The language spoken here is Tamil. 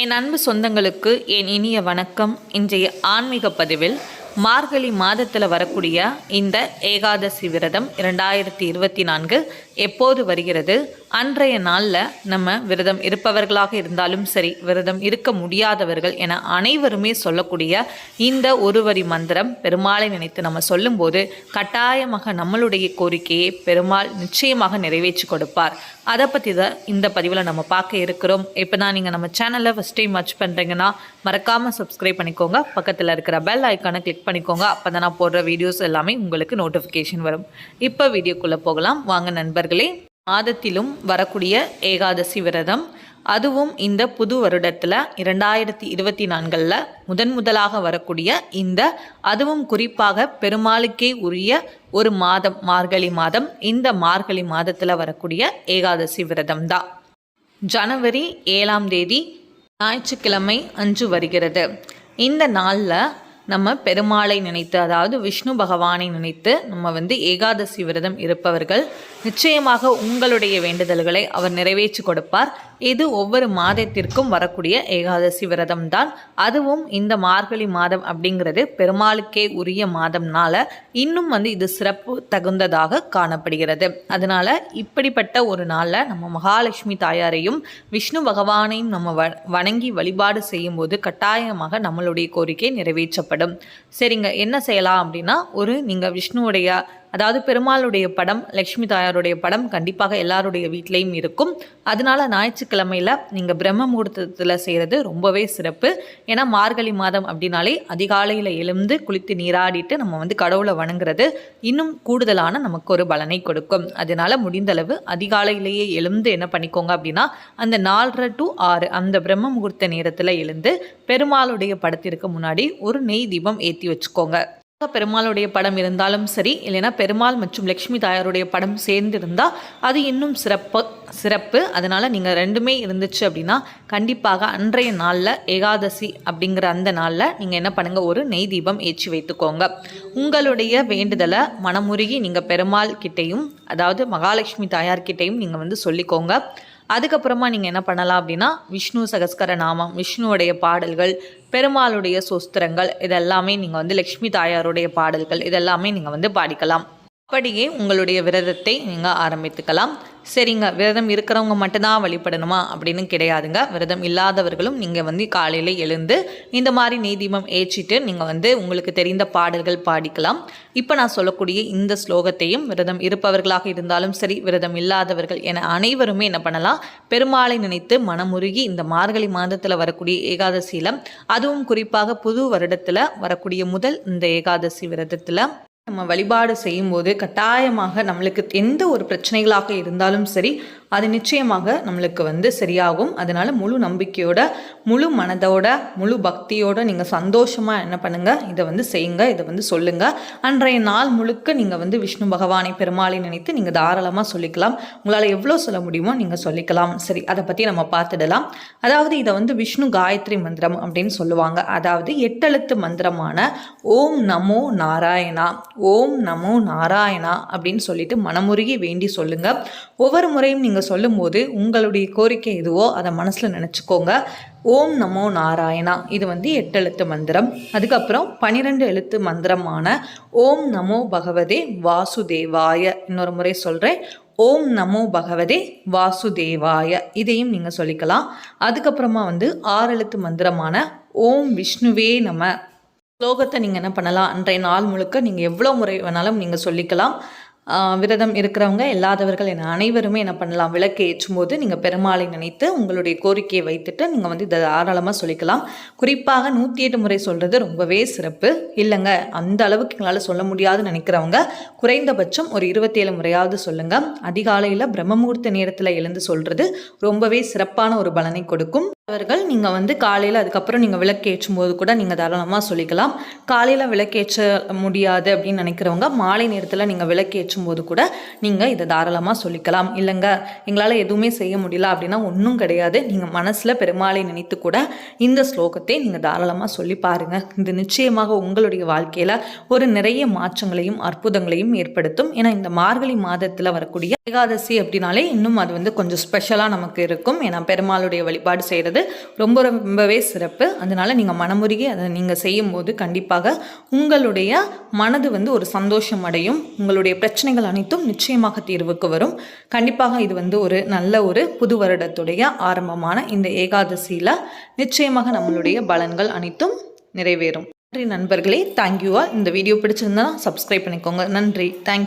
என் அன்பு சொந்தங்களுக்கு என் இனிய வணக்கம். இன்றைய ஆன்மீக பதிவில் மார்கழி மாதத்தில் வரக்கூடிய இந்த ஏகாதசி விரதம் இரண்டாயிரத்தி இருபத்தி நான்கு எப்போது வருகிறது? அன்றைய நாளில் நம்ம விரதம் இருப்பவர்களாக இருந்தாலும் சரி விரதம் இருக்க முடியாதவர்கள் என அனைவருமே சொல்லக்கூடிய இந்த ஒரு வரி மந்திரம் பெருமாளை நினைத்து நம்ம சொல்லும்போது கட்டாயமாக நம்மளுடைய கோரிக்கையை பெருமாள் நிச்சயமாக நிறைவேற்றி கொடுப்பார். அதை பற்றி தான் இந்த பதிவில் நம்ம பார்க்க இருக்கிறோம். இப்போ தான் நீங்கள் நம்ம சேனலை ஃபஸ்ட் டைம் வாட்ச் பண்ணுறீங்கன்னா மறக்காமல் சப்ஸ்கிரைப் பண்ணிக்கோங்க. பக்கத்தில் இருக்கிற பெல் ஐக்கானை கிளிக் பண்ணிக்கோங்க. அப்போ தான் நான் போடுற வீடியோஸ் எல்லாமே உங்களுக்கு நோட்டிஃபிகேஷன் வரும். இப்போ வீடியோக்குள்ளே போகலாம். வாங்க நண்பர்கள். மாதத்திலும் வரக்கூடிய ஏகாதசி விரதம் அதுவும் இந்த புது வருடத்தில் இரண்டாயிரத்தி இருபத்தி நான்கில் முதன் முதலாக வரக்கூடிய இந்த அதுவும் குறிப்பாக பெருமாளுக்கே உரிய ஒரு மாதம் மார்கழி மாதம் இந்த மார்கழி மாதத்தில் வரக்கூடிய ஏகாதசி விரதம் தான் ஜனவரி ஏழாம் தேதி ஞாயிற்றுக்கிழமை அன்று வருகிறது. இந்த நாளில் நம்ம பெருமாளை நினைத்து அதாவது விஷ்ணு பகவானை நினைத்து நம்ம வந்து ஏகாதசி விரதம் இருப்பவர்கள் நிச்சயமாக உங்களுடைய வேண்டுதல்களை அவர் நிறைவேற்றி கொடுப்பார். இது ஒவ்வொரு மாதத்திற்கும் வரக்கூடிய ஏகாதசி விரதம் தான் அதுவும் இந்த மார்கழி மாதம் அப்படிங்கிறது பெருமாளுக்கே உரிய மாதம்னால இன்னும் வந்து இது சிறப்பு தகுந்ததாக காணப்படுகிறது. அதனால இப்படிப்பட்ட ஒரு நாளில் நம்ம மகாலட்சுமி தாயாரையும் விஷ்ணு பகவானையும் நம்ம வ வணங்கி வழிபாடு செய்யும்போது கட்டாயமாக நம்மளுடைய கோரிக்கை நிறைவேற்றப்படும். சரிங்க என்ன செய்யலாம் அப்படின்னா ஒரு நீங்கள் விஷ்ணுவுடைய அதாவது பெருமாளுடைய படம் லக்ஷ்மி தாயாருடைய படம் கண்டிப்பாக எல்லாருடைய வீட்லேயும் இருக்கும். அதனால ஞாயிற்றுக்கிழமையில் நீங்கள் பிரம்ம முகூர்த்தத்தில் செய்கிறது ரொம்பவே சிறப்பு. ஏன்னா மார்கழி மாதம் அப்படின்னாலே அதிகாலையில் எழுந்து குளித்து நீராடிட்டு நம்ம வந்து கடவுளை வணங்குறது இன்னும் கூடுதலான நமக்கு ஒரு பலனை கொடுக்கும். அதனால முடிந்தளவு அதிகாலையிலேயே எழுந்து என்ன பண்ணிக்கோங்க அப்படின்னா அந்த நாலரை டு ஆறு அந்த பிரம்ம முகூர்த்த நேரத்தில் எழுந்து பெருமாளுடைய படத்திற்கு முன்னாடி ஒரு நெய் தீபம் ஏற்றி வச்சுக்கோங்க. பெருமாளுடைய படம் இருந்தாலும் சரி இல்லைன்னா பெருமாள் மற்றும் லக்ஷ்மி தாயாருடைய படம் சேர்ந்து இருந்தால் அது இன்னும் சிறப்பு சிறப்பு. அதனால் நீங்கள் ரெண்டுமே இருந்துச்சு அப்படின்னா கண்டிப்பாக அன்றைய நாளில் ஏகாதசி அப்படிங்கிற அந்த நாளில் நீங்கள் என்ன பண்ணுங்கள் ஒரு நெய் தீபம் ஏற்றி வைத்துக்கோங்க. உங்களுடைய வேண்டுதலை மனமுருகி நீங்கள் பெருமாள் கிட்டேயும் அதாவது மகாலட்சுமி தாயார்கிட்டையும் நீங்கள் வந்து சொல்லிக்கோங்க. அதுக்கப்புறமா நீங்கள் என்ன பண்ணலாம் அப்படின்னா விஷ்ணு சகஸ்கர நாமம் விஷ்ணுவுடைய பாடல்கள் பெருமாளுடைய சொஸ்திரங்கள் இதெல்லாமே நீங்கள் வந்து லக்ஷ்மி தாயாருடைய பாடல்கள் இதெல்லாமே நீங்கள் வந்து பாடிக்கலாம். அப்படியே உங்களுடைய விரதத்தை நீங்கள் ஆரம்பித்துக்கலாம். சரிங்க விரதம் இருக்கிறவங்க மட்டும்தான் வழிபடணுமா? அப்படின்னு கிடையாதுங்க. விரதம் இல்லாதவர்களும் நீங்கள் வந்து காலையில் எழுந்து இந்த மாதிரி நீதிமம் ஏற்றிட்டு நீங்கள் வந்து உங்களுக்கு தெரிந்த பாடல்கள் பாடிக்கலாம். இப்போ நான் சொல்லக்கூடிய இந்த ஸ்லோகத்தையும் விரதம் இருப்பவர்களாக இருந்தாலும் சரி விரதம் இல்லாதவர்கள் என அனைவருமே என்ன பண்ணலாம்? பெருமாளை நினைத்து மனமுருகி இந்த மார்கழி மாதத்தில் வரக்கூடிய ஏகாதசியில் அதுவும் குறிப்பாக புது வருடத்தில் வரக்கூடிய முதல் இந்த ஏகாதசி விரதத்தில் நம்ம வழிபாடு செய்யும்போது கட்டாயமாக நம்மளுக்கு எந்த ஒரு பிரச்சனைகளாக இருந்தாலும் சரி அது நிச்சயமாக நம்மளுக்கு வந்து சரியாகும். அதனால் முழு நம்பிக்கையோட முழு மனதோட முழு பக்தியோட நீங்கள் சந்தோஷமாக என்ன பண்ணுங்கள் இதை வந்து செய்யுங்க. இதை வந்து சொல்லுங்கள் அன்றைய நாள் முழுக்க நீங்கள் வந்து விஷ்ணு பகவானை பெருமாளை நினைத்து நீங்கள் தாராளமாக சொல்லிக்கலாம். உங்களால் எவ்வளோ சொல்ல முடியுமோ நீங்கள் சொல்லிக்கலாம். சரி அதை பற்றி நம்ம பார்த்துடலாம். அதாவது இதை வந்து விஷ்ணு காயத்ரி மந்திரம் அப்படின்னு சொல்லுவாங்க. அதாவது எட்டெழுத்து மந்திரமான ஓம் நமோ நாராயணா ஓம் நமோ நாராயணா அப்படின்னு சொல்லிட்டு மனமுருகி வேண்டி சொல்லுங்கள் ஒவ்வொரு முறையும் நீங்கள் சொல்லும்போது உங்களுடைய கோரிக்கை எதுவோ அதை மனசில் நினச்சிக்கோங்க. ஓம் நமோ நாராயணா. இது வந்து எட்டு எழுத்து மந்திரம். அதுக்கப்புறம் பனிரெண்டு எழுத்து மந்திரமான ஓம் நமோ பகவதே வாசுதேவாய. இன்னொரு முறை சொல்கிறேன் ஓம் நமோ பகவதே வாசுதேவாய. இதையும் நீங்கள் சொல்லிக்கலாம். அதுக்கப்புறமா வந்து ஆறு எழுத்து மந்திரமான ஓம் விஷ்ணுவே நம. ஸ்லோகத்தை நீங்கள் என்ன பண்ணலாம்? அன்றைய நாள் முழுக்க நீங்கள் எவ்வளோ முறை வேணாலும் நீங்கள் சொல்லிக்கலாம். விரதம் இருக்கிறவங்க இல்லாதவர்கள் என அனைவருமே என்ன பண்ணலாம்? விளக்கு ஏற்றும் போது நீங்கள் பெருமாளை நினைத்து உங்களுடைய கோரிக்கையை வைத்துட்டு நீங்கள் வந்து இதை தாராளமாக சொல்லிக்கலாம். குறிப்பாக நூற்றி எட்டு முறை சொல்கிறது ரொம்பவே சிறப்பு. இல்லைங்க அந்த அளவுக்கு எங்களால் சொல்ல முடியாதுன்னு நினைக்கிறவங்க குறைந்தபட்சம் ஒரு இருபத்தேழு முறையாவது சொல்லுங்கள் அதிகாலையில் பிரம்மமுகூர்த்த நேரத்தில் எழுந்து சொல்கிறது ரொம்பவே சிறப்பான ஒரு பலனை கொடுக்கும். அவர்கள் நீங்கள் வந்து காலையில் அதுக்கப்புறம் நீங்கள் விளக்கேற்றும் போது கூட நீங்கள் தாராளமாக சொல்லிக்கலாம். காலையில் விளக்கேற்ற முடியாது அப்படின்னு நினைக்கிறவங்க மாலை நேரத்தில் நீங்கள் விளக்கேற்ற நிறைவேற்றும் போது கூட நீங்கள் இதை தாராளமாக சொல்லிக்கலாம். இல்லைங்க எங்களால் எதுவுமே செய்ய முடியல அப்படின்னா ஒன்றும் கிடையாது. நீங்கள் மனசில் பெருமாளை நினைத்து கூட இந்த ஸ்லோகத்தை நீங்கள் தாராளமாக சொல்லி பாருங்கள் இது நிச்சயமாக உங்களுடைய வாழ்க்கையில் ஒரு நிறைய மாற்றங்களையும் அற்புதங்களையும் ஏற்படுத்தும். ஏன்னா இந்த மார்கழி மாதத்தில் வரக்கூடிய ஏகாதசி அப்படின்னாலே இன்னும் அது வந்து கொஞ்சம் ஸ்பெஷலாக நமக்கு இருக்கும். ஏன்னா பெருமாளுடைய வழிபாடு செய்கிறது ரொம்ப ரொம்பவே சிறப்பு. அதனால நீங்கள் மனமுருகி அதை நீங்கள் செய்யும்போது கண்டிப்பாக உங்களுடைய மனது வந்து ஒரு சந்தோஷம் அடையும். உங்களுடைய பிரச்சனை பிரச்சனைகள் அனைத்தும் நிச்சயமாக தீர்வுக்கு வரும். கண்டிப்பாக இது வந்து ஒரு நல்ல ஒரு புது வருடத்துடைய ஆரம்பமான இந்த ஏகாதசியில் நிச்சயமாக நம்மளுடைய பலன்கள் அனைத்தும் நிறைவேறும். நன்றி நண்பர்களே. தேங்க்யூவா இந்த வீடியோ பிடிச்சிருந்தா சப்ஸ்கிரைப் பண்ணிக்கோங்க. நன்றி. தேங்க்